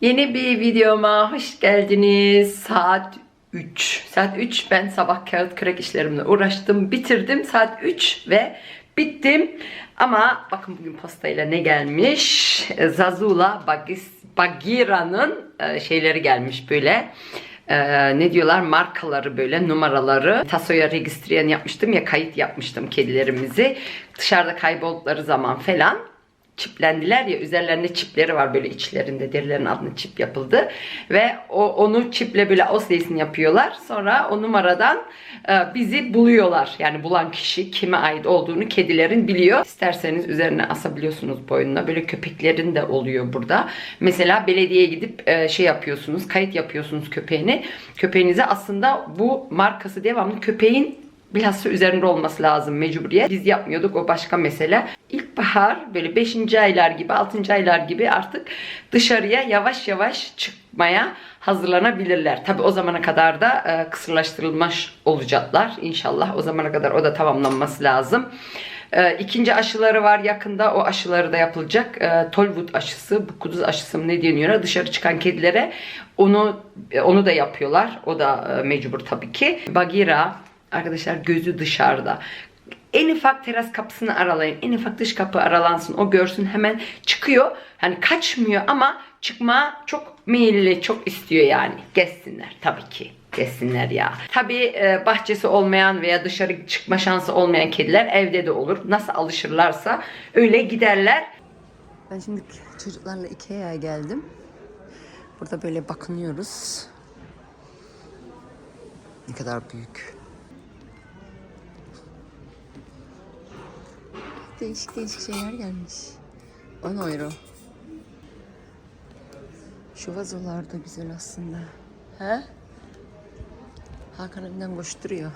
Yeni bir videoma hoş geldiniz. Saat 3. Saat 3 ben sabah kağıt kürek işlerimle uğraştım. Bitirdim saat 3 ve bittim. Ama bakın bugün postayla ne gelmiş? Zazula Bagis, Bagira'nın e, şeyleri gelmiş böyle. E, ne diyorlar markaları böyle numaraları tasoya registriyen yapmıştım ya kayıt yapmıştım kedilerimizi dışarıda kayboldukları zaman falan çiplendiler ya üzerlerinde çipleri var böyle içlerinde derilerin altına çip yapıldı. Ve o onu çiple böyle oslesini yapıyorlar. Sonra o numaradan e, bizi buluyorlar. Yani bulan kişi kime ait olduğunu kedilerin biliyor. İsterseniz üzerine asabiliyorsunuz boynuna. Böyle köpeklerin de oluyor burada. Mesela belediyeye gidip e, şey yapıyorsunuz kayıt yapıyorsunuz köpeğini. Köpeğinize aslında bu markası devamlı köpeğin bilhassa üzerinde olması lazım mecburiyet. Biz yapmıyorduk o başka mesele. İlkbahar böyle 5. aylar gibi 6. aylar gibi artık dışarıya yavaş yavaş çıkmaya hazırlanabilirler. Tabi o zamana kadar da e, kısırlaştırılmış olacaklar. İnşallah o zamana kadar o da tamamlanması lazım. E, ikinci aşıları var yakında o aşıları da yapılacak. E, Tolwood aşısı, bu kuduz aşısı mı ne deniyor? Dışarı çıkan kedilere onu onu da yapıyorlar. O da e, mecbur tabii ki. Bagira Arkadaşlar gözü dışarıda. En ufak teras kapısını aralayın. En ufak dış kapı aralansın. O görsün hemen çıkıyor. Yani kaçmıyor ama çıkma çok meyilli, çok istiyor yani. Gezsinler tabii ki. Gezsinler ya. Tabii e, bahçesi olmayan veya dışarı çıkma şansı olmayan kediler evde de olur. Nasıl alışırlarsa öyle giderler. Ben şimdi çocuklarla Ikea'ya geldim. Burada böyle bakınıyoruz. Ne kadar büyük. Değişik değişik şeyler gelmiş. 10 euro. Şu vazolar da güzel aslında. He? Hakan önden koşturuyor.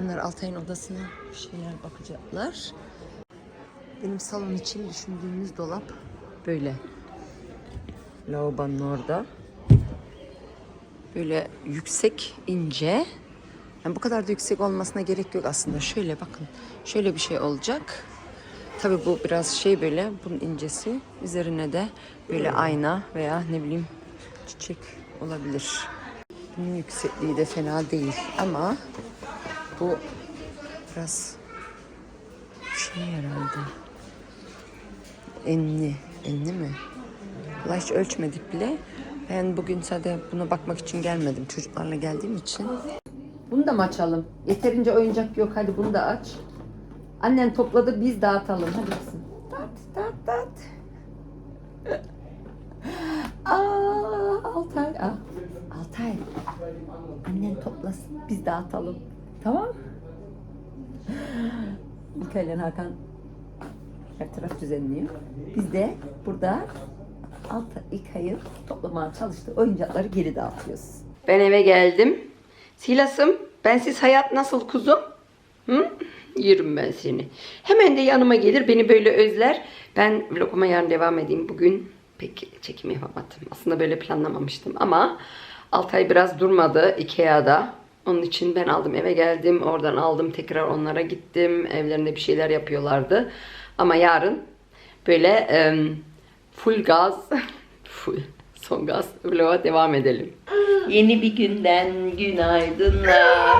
Onlar Altay'ın odasına şeyler bakacaklar. Benim salon için düşündüğümüz dolap böyle. Lavabonun orada. Böyle yüksek, ince. Yani bu kadar da yüksek olmasına gerek yok aslında. Şöyle bakın. Şöyle bir şey olacak. Tabii bu biraz şey böyle bunun incesi. Üzerine de böyle ayna veya ne bileyim çiçek olabilir. Bunun yüksekliği de fena değil ama bu biraz şey herhalde. Enli. Enli mi? Vallahi hiç ölçmedik bile. Ben bugün sadece buna bakmak için gelmedim. Çocuklarla geldiğim için. Bunu da mı açalım? Yeterince oyuncak yok. Hadi bunu da aç. Annen topladı biz dağıtalım. Hadi kızım. Dağıt, dağıt, dağıt. Aa, Altay. Aa, Altay. Annen toplasın biz dağıtalım. Tamam İlkay ile Hakan her taraf düzenliyor. Biz de burada Altay İlkay'ın toplamaya çalıştığı oyuncakları geri dağıtıyoruz. Ben eve geldim. Silas'ım bensiz hayat nasıl kuzum? Hı? Yerim ben seni. Hemen de yanıma gelir beni böyle özler. Ben vloguma yarın devam edeyim. Bugün pek çekim yapamadım. Aslında böyle planlamamıştım ama Altay biraz durmadı Ikea'da. Onun için ben aldım eve geldim. Oradan aldım tekrar onlara gittim. Evlerinde bir şeyler yapıyorlardı. Ama yarın böyle full gaz full son gaz vloga devam edelim. Yeni bir günden günaydınlar.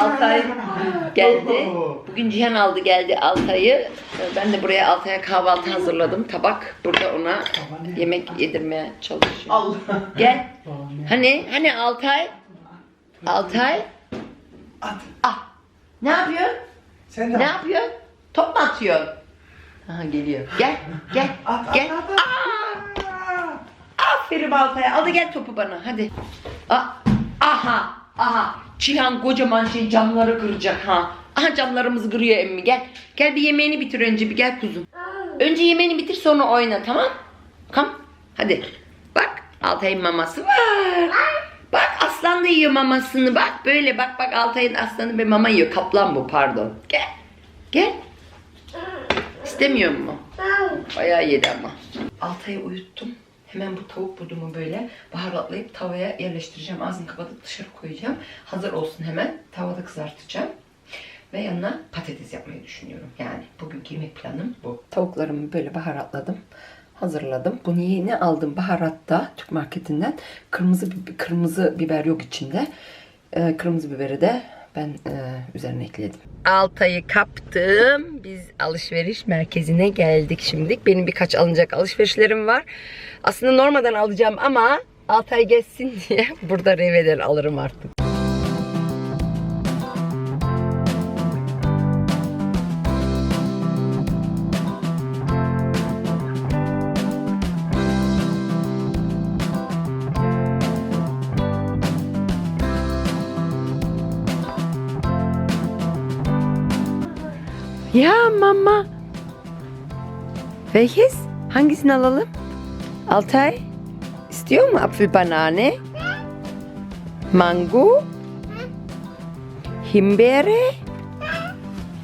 Altay geldi. Bugün Cihan aldı geldi Altay'ı. Ben de buraya Altay'a kahvaltı hazırladım. Tabak burada ona yemek yedirmeye çalışıyorum. Gel. Hani hani Altay? Altay? At. Ah. Ne yapıyorsun? Sen de Ne yapıyorsun? Top mu atıyorsun? Aha geliyor. Gel, gel, At, gel. at, at, at. Aferin Altay'a. Al da gel topu bana. Hadi. Aa, aha. Aha. Cihan kocaman şey camları kıracak ha. Aha camlarımızı kırıyor emmi. Gel. Gel bir yemeğini bitir önce bir gel kuzum. Önce yemeğini bitir sonra oyna tamam? Come. Hadi. Bak Altay'ın maması var. Bak aslan da yiyor mamasını. Bak böyle bak bak Altay'ın aslanı bir mama yiyor. Kaplan bu pardon. Gel. Gel. İstemiyor mu? Bayağı yedi ama. Altay'ı uyuttum. Hemen bu tavuk budumu böyle baharatlayıp tavaya yerleştireceğim. Ağzını kapatıp dışarı koyacağım. Hazır olsun hemen. Tavada kızartacağım. Ve yanına patates yapmayı düşünüyorum. Yani bugünkü yemek planım bu. Tavuklarımı böyle baharatladım. hazırladım. Bunu yeni aldım baharatta Türk marketinden. Kırmızı kırmızı biber yok içinde. Ee, kırmızı biberi de ben e, üzerine ekledim. Altay'ı kaptım. Biz alışveriş merkezine geldik şimdi. Benim birkaç alınacak alışverişlerim var. Aslında normalden alacağım ama Altay geçsin diye burada Reve'den alırım artık. Ya mama. Welches? Hangisini alalım? Altay? İstiyor mu apfel banane? Mango? Himbeere?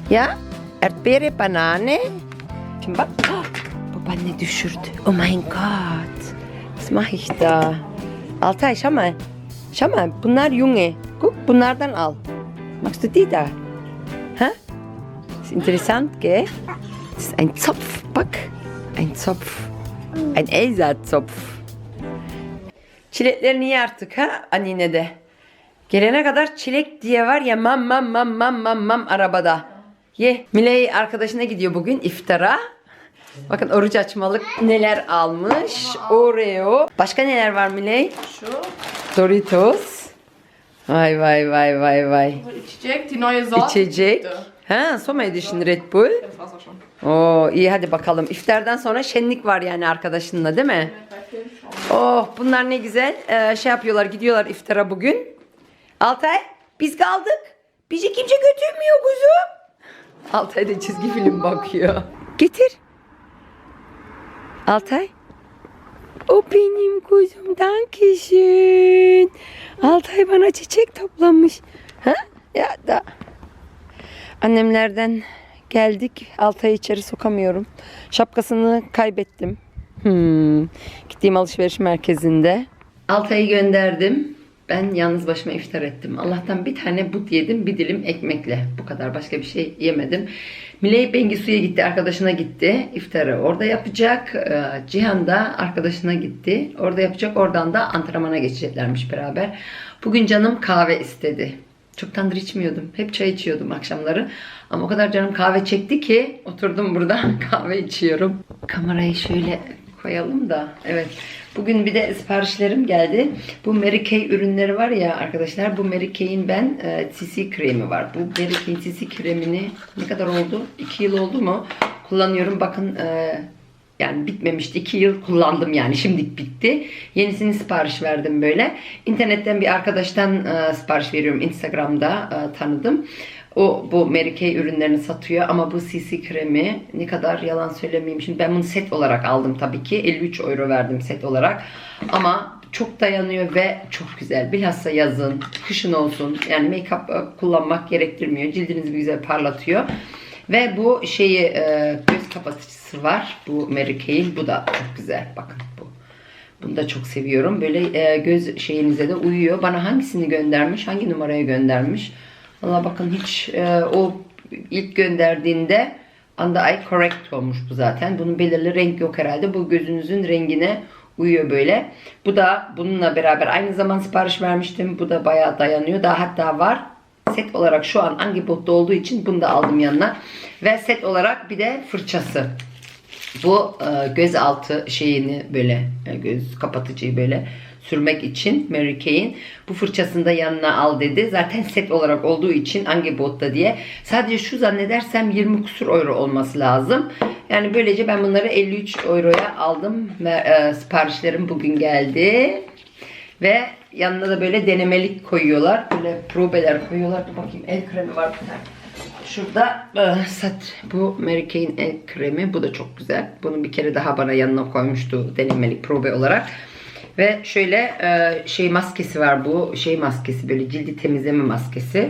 Ya? Erdbeere banane? Şimdi bak. Ah, babaanne düşürdü. Oh mein Gott. Was mache ich da? Altay. Schau mal bunlar junge. Guck bunlardan al. Magst du die da? Ist interessant, gell? Das ist ein Zopf. Bak. Ein Zopf. Ein Elsa-Zopf. Çileklerini ye artık ha annene de. Gelene kadar çilek diye var ya mam mam mam mam mam mam arabada. Ye. Miley arkadaşına gidiyor bugün iftara. Bakın oruç açmalık neler almış. Oreo. Başka neler var Miley? Şu Doritos. Vay vay vay vay vay. içecek, die neue Sorte. İçecek. Bitte. Ha, Soma Edition Red Bull. Oo iyi hadi bakalım. İftardan sonra şenlik var yani arkadaşınla değil mi? Oh bunlar ne güzel. Ee, şey yapıyorlar gidiyorlar iftara bugün. Altay biz kaldık. Bizi kimse götürmüyor kuzum. Altay da çizgi film bakıyor. Getir. Altay. O benim kuzum. Dankeschön. Altay bana çiçek toplamış. Ha? Ya da. Annemlerden geldik. Altay'ı içeri sokamıyorum. Şapkasını kaybettim. Hmm. Gittiğim alışveriş merkezinde. Altay'ı gönderdim. Ben yalnız başıma iftar ettim. Allah'tan bir tane but yedim, bir dilim ekmekle. Bu kadar başka bir şey yemedim. Miley Bengisu'ya gitti, arkadaşına gitti. İftarı orada yapacak. Ee, Cihan da arkadaşına gitti. Orada yapacak. Oradan da antrenmana geçeceklermiş beraber. Bugün canım kahve istedi. Çoktandır içmiyordum. Hep çay içiyordum akşamları. Ama o kadar canım kahve çekti ki oturdum burada kahve içiyorum. Kamerayı şöyle koyalım da. Evet. Bugün bir de siparişlerim geldi. Bu Mary Kay ürünleri var ya arkadaşlar. Bu Mary Kay'in ben e, CC kremi var. Bu Mary Kay CC kremini ne kadar oldu? 2 yıl oldu mu? Kullanıyorum. Bakın e, yani bitmemişti. 2 yıl kullandım yani. Şimdi bitti. Yenisini sipariş verdim böyle. İnternetten bir arkadaştan e, sipariş veriyorum. Instagram'da e, tanıdım. O bu Mary Kay ürünlerini satıyor ama bu CC kremi ne kadar yalan söylemeyeyim. Şimdi ben bunu set olarak aldım tabii ki. 53 euro verdim set olarak. Ama çok dayanıyor ve çok güzel. Bilhassa yazın, kışın olsun. Yani make-up e, kullanmak gerektirmiyor. Cildinizi güzel parlatıyor. Ve bu şeyi e, göz kapatıcısı var. Bu Mary Kay'in. Bu da çok güzel. Bakın bu. Bunu da çok seviyorum. Böyle e, göz şeyinize de uyuyor. Bana hangisini göndermiş? Hangi numaraya göndermiş? Valla bakın hiç e, o ilk gönderdiğinde anda eye correct olmuş bu zaten. Bunun belirli renk yok herhalde. Bu gözünüzün rengine uyuyor böyle. Bu da bununla beraber aynı zaman sipariş vermiştim. Bu da bayağı dayanıyor. Daha hatta var. Set olarak şu an hangi botta olduğu için bunu da aldım yanına. Ve set olarak bir de fırçası. Bu e, göz altı şeyini böyle e, göz kapatıcıyı böyle sürmek için Mary Kay'in bu fırçasını da yanına al dedi. Zaten set olarak olduğu için hangi botta diye. Sadece şu zannedersem 20 kusur euro olması lazım. Yani böylece ben bunları 53 euroya aldım ve e, siparişlerim bugün geldi. Ve yanına da böyle denemelik koyuyorlar. Böyle probeler koyuyorlar. Dur bakayım el kremi var bir tane. Şurada e, sat bu Mary Kay'in el kremi. Bu da çok güzel. Bunu bir kere daha bana yanına koymuştu denemelik probe olarak. Ve şöyle e, şey maskesi var bu. Şey maskesi böyle cildi temizleme maskesi.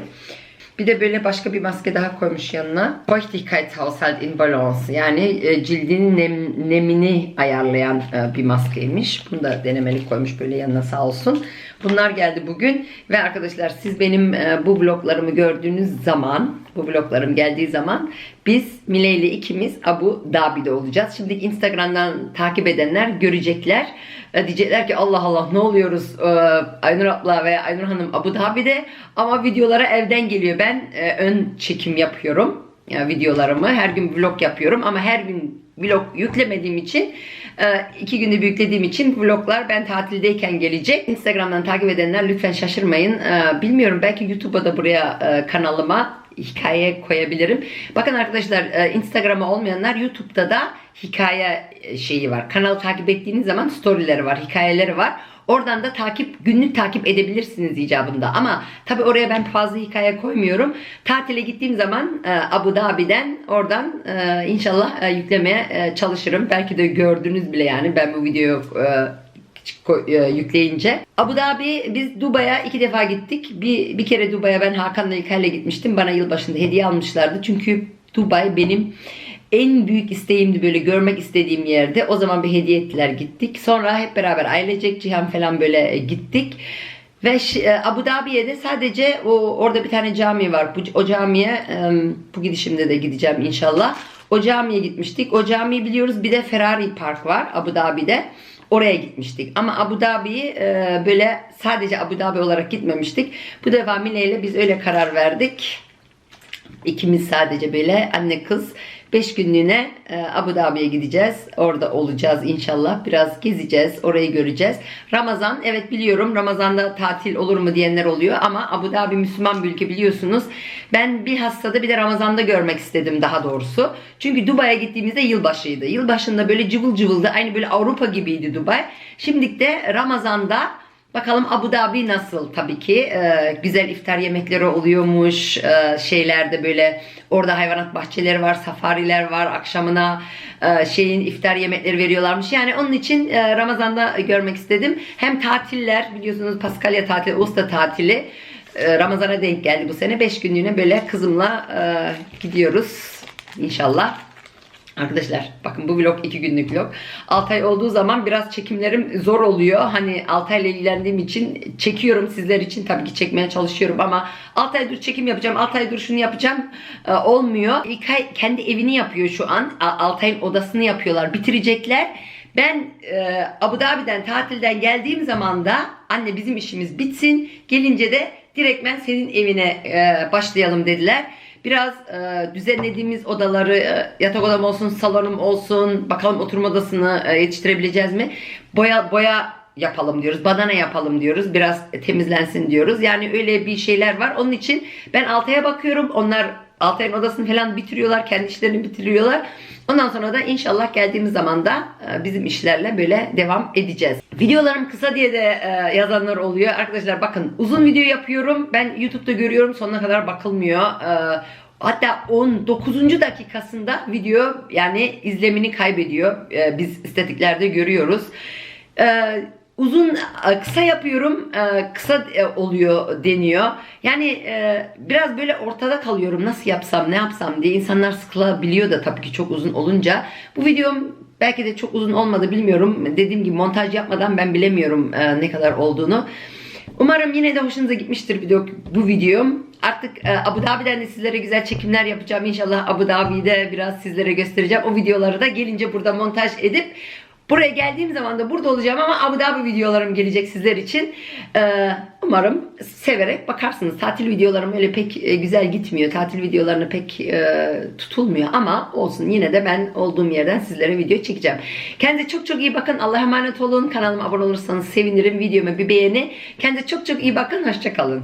Bir de böyle başka bir maske daha koymuş yanına. Feuchtigkeitshaushalt in Balance. Yani e, cildinin nem, nemini ayarlayan e, bir maskeymiş. Bunu da denemelik koymuş böyle yanına sağ olsun. Bunlar geldi bugün. Ve arkadaşlar siz benim e, bu vloglarımı gördüğünüz zaman bu vloglarım geldiği zaman biz Mile ile ikimiz Abu Dhabi'de olacağız. Şimdi Instagram'dan takip edenler görecekler. E, diyecekler ki Allah Allah ne oluyoruz e, Aynur abla ve Aynur Hanım Abu Dhabi'de ama videolara evden geliyor. Ben e, ön çekim yapıyorum e, videolarımı. Her gün vlog yapıyorum ama her gün vlog yüklemediğim için e, iki günde yüklediğim için vloglar ben tatildeyken gelecek. Instagram'dan takip edenler lütfen şaşırmayın. E, Bilmiyorum belki YouTube'a da buraya kanalıma hikaye koyabilirim. Bakın arkadaşlar e, Instagram'a olmayanlar YouTube'da da hikaye e, şeyi var. Kanalı takip ettiğiniz zaman storyleri var, hikayeleri var. Oradan da takip günlük takip edebilirsiniz icabında. Ama tabi oraya ben fazla hikaye koymuyorum. Tatile gittiğim zaman e, Abu Dhabi'den oradan inşallah yüklemeye çalışırım. Belki de gördünüz bile yani ben bu videoyu yükleyince. Abu Dhabi biz Dubai'ye iki defa gittik. Bir, bir kere Dubai'ye ben Hakan'la İlkay'la gitmiştim. Bana yılbaşında hediye almışlardı. Çünkü Dubai benim en büyük isteğimdi böyle görmek istediğim yerde. O zaman bir hediye ettiler gittik. Sonra hep beraber ailecek Cihan falan böyle e, gittik. Ve e, Abu Dhabi'ye de sadece o orada bir tane cami var. Bu, o camiye e, bu gidişimde de gideceğim inşallah. O camiye gitmiştik. O camiyi biliyoruz. Bir de Ferrari Park var Abu Dhabi'de. Oraya gitmiştik. Ama Abu Dhabi'yi e, böyle sadece Abu Dhabi olarak gitmemiştik. Bu defa Mine ile biz öyle karar verdik. İkimiz sadece böyle anne kız 5 günlüğüne e, Abu Dhabi'ye gideceğiz. Orada olacağız inşallah. Biraz gezeceğiz. Orayı göreceğiz. Ramazan evet biliyorum Ramazan'da tatil olur mu diyenler oluyor ama Abu Dhabi Müslüman bir ülke biliyorsunuz. Ben bir hastada bir de Ramazan'da görmek istedim daha doğrusu. Çünkü Dubai'ye gittiğimizde yılbaşıydı. Yılbaşında böyle cıvıl cıvıldı. Aynı böyle Avrupa gibiydi Dubai. Şimdi de Ramazan'da Bakalım Abu Dhabi nasıl? Tabii ki Ee, güzel iftar yemekleri oluyormuş. Ee, şeylerde böyle orada hayvanat bahçeleri var safariler var. Akşamına e, şeyin iftar yemekleri veriyorlarmış. Yani onun için e, Ramazan'da görmek istedim. Hem tatiller biliyorsunuz Paskalya tatili Usta tatili e, Ramazan'a denk geldi bu sene. 5 günlüğüne böyle kızımla e, gidiyoruz inşallah Arkadaşlar bakın bu vlog 2 günlük vlog. 6 ay olduğu zaman biraz çekimlerim zor oluyor. Hani 6 ayla ilgilendiğim için çekiyorum sizler için tabii ki çekmeye çalışıyorum ama 6 aydır çekim yapacağım. 6 aydır şunu yapacağım. Ee, olmuyor. İlk ay kendi evini yapıyor şu an. 6 ayın odasını yapıyorlar. Bitirecekler. Ben e, Abu Dhabi'den tatilden geldiğim zaman da anne bizim işimiz bitsin. Gelince de direktmen senin evine e, başlayalım dediler. Biraz e, düzenlediğimiz odaları e, yatak odam olsun, salonum olsun, bakalım oturma odasını e, yetiştirebileceğiz mi? Boya boya yapalım diyoruz. Badana yapalım diyoruz. Biraz temizlensin diyoruz. Yani öyle bir şeyler var. Onun için ben Altay'a bakıyorum. Onlar Altay'ın odasını falan bitiriyorlar. Kendi işlerini bitiriyorlar. Ondan sonra da inşallah geldiğimiz zaman da e, bizim işlerle böyle devam edeceğiz. Videolarım kısa diye de e, yazanlar oluyor. Arkadaşlar bakın uzun video yapıyorum. Ben YouTube'da görüyorum sonuna kadar bakılmıyor. E, Hatta 19. dakikasında video yani izlemini kaybediyor. Biz istatiklerde görüyoruz. Uzun e, kısa yapıyorum e, kısa e, oluyor deniyor yani biraz böyle ortada kalıyorum nasıl yapsam ne yapsam diye insanlar sıkılabiliyor da tabii ki çok uzun olunca bu videom belki de çok uzun olmadı bilmiyorum dediğim gibi montaj yapmadan ben bilemiyorum ne kadar olduğunu Umarım yine de hoşunuza gitmiştir video, bu videom. Artık e, Abu Dhabi'den de sizlere güzel çekimler yapacağım. İnşallah Abu Dhabi'de biraz sizlere göstereceğim. O videoları da gelince burada montaj edip buraya geldiğim zaman da burada olacağım ama Abu Dhabi videolarım gelecek sizler için. E, umarım severek bakarsınız. Tatil videolarım öyle pek e, güzel gitmiyor. Tatil videolarını pek e, tutulmuyor ama olsun yine de ben olduğum yerden sizlere video çekeceğim. Kendinize çok çok iyi bakın. Allah'a emanet olun. Kanalıma abone olursanız sevinirim. Videoma bir beğeni. Kendinize çok çok iyi bakın. Hoşçakalın.